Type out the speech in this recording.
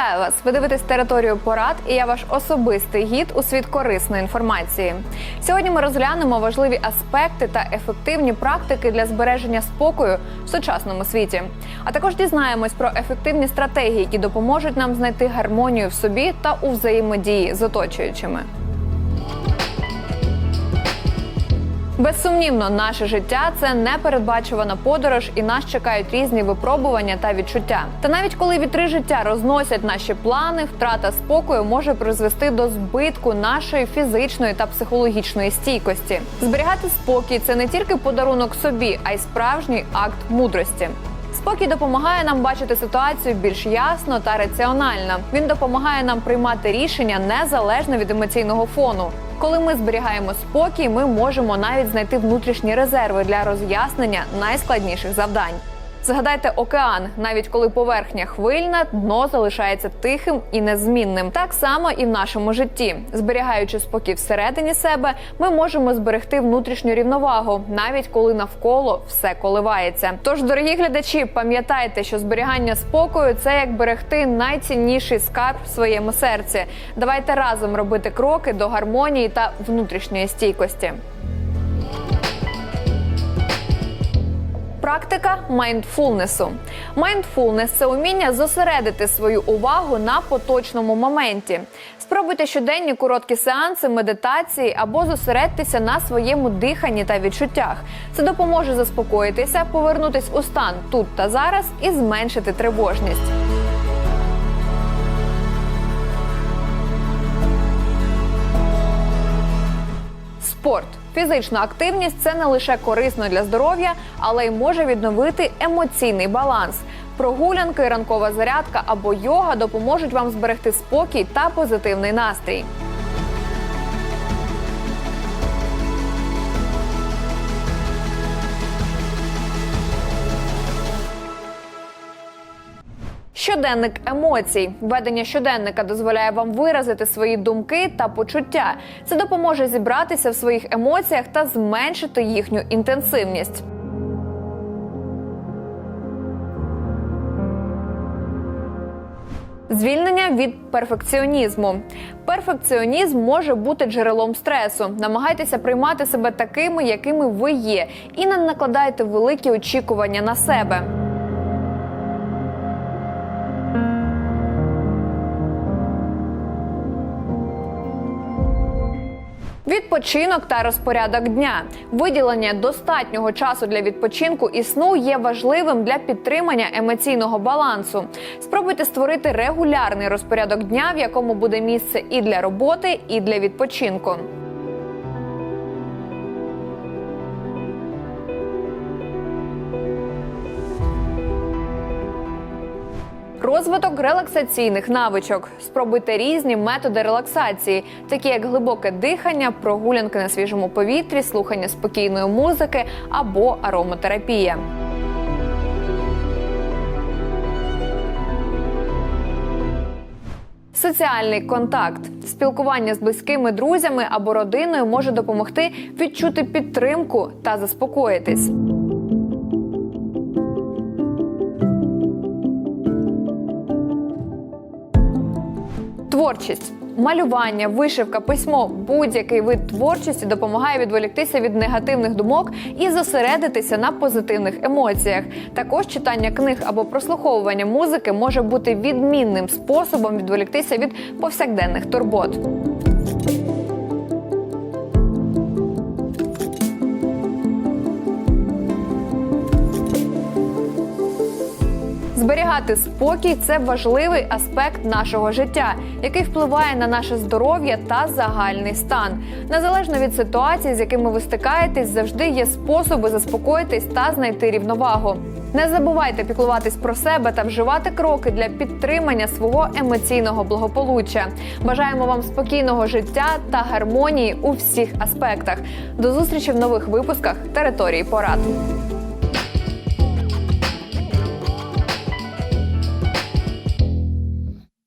Вітаю вас! Ви дивитесь територію порад, і я ваш особистий гід у світ корисної інформації. Сьогодні ми розглянемо важливі аспекти та ефективні практики для збереження спокою в сучасному світі. А також дізнаємось про ефективні стратегії, які допоможуть нам знайти гармонію в собі та у взаємодії з оточуючими. Безсумнівно, наше життя це непередбачувана подорож, і нас чекають різні випробування та відчуття. Та навіть коли вітри життя розносять наші плани, втрата спокою може призвести до збитку нашої фізичної та психологічної стійкості. Зберігати спокій це не тільки подарунок собі, а й справжній акт мудрості. Спокій допомагає нам бачити ситуацію більш ясно та раціонально. Він допомагає нам приймати рішення незалежно від емоційного фону. Коли ми зберігаємо спокій, ми можемо навіть знайти внутрішні резерви для роз'яснення найскладніших завдань. Згадайте океан, навіть коли поверхня хвильна, дно залишається тихим і незмінним. Так само і в нашому житті. Зберігаючи спокій всередині себе, ми можемо зберегти внутрішню рівновагу, навіть коли навколо все коливається. Тож, дорогі глядачі, пам'ятайте, що зберігання спокою це як берегти найцінніший скарб в своєму серці. Давайте разом робити кроки до гармонії та внутрішньої стійкості. Практика майндфулнесу. Майндфулнес це уміння зосередити свою увагу на поточному моменті. Спробуйте щоденні короткі сеанси медитації або зосередьтеся на своєму диханні та відчуттях. Це допоможе заспокоїтися, повернутись у стан тут та зараз і зменшити тривожність. Спорт. Фізична активність це не лише корисно для здоров'я, але й може відновити емоційний баланс. Прогулянки, ранкова зарядка або йога допоможуть вам зберегти спокій та позитивний настрій. Щоденник емоцій. Ведення щоденника дозволяє вам виразити свої думки та почуття. Це допоможе зібратися в своїх емоціях та зменшити їхню інтенсивність. Звільнення від перфекціонізму. Перфекціонізм може бути джерелом стресу. Намагайтеся приймати себе такими, якими ви є, і не накладайте великі очікування на себе. Відпочинок та розпорядок дня. Виділення достатнього часу для відпочинку і сну є важливим для підтримання емоційного балансу. Спробуйте створити регулярний розпорядок дня, в якому буде місце і для роботи, і для відпочинку. Розвиток релаксаційних навичок. Спробуйте різні методи релаксації, такі як глибоке дихання, прогулянки на свіжому повітрі, слухання спокійної музики або ароматерапія. Соціальний контакт, спілкування з близькими друзями або родиною може допомогти відчути підтримку та заспокоїтись. Творчість. Малювання, вишивка, письмо, будь-який вид творчості допомагає відволіктися від негативних думок і зосередитися на позитивних емоціях. Також читання книг або прослуховування музики може бути відмінним способом відволіктися від повсякденних турбот. Зберігати спокій це важливий аспект нашого життя, який впливає на наше здоров'я та загальний стан. Незалежно від ситуації, з якими ви стикаєтесь, завжди є способи заспокоїтись та знайти рівновагу. Не забувайте піклуватись про себе та вживати кроки для підтримання свого емоційного благополуччя. Бажаємо вам спокійного життя та гармонії у всіх аспектах. До зустрічі в нових випусках території порад.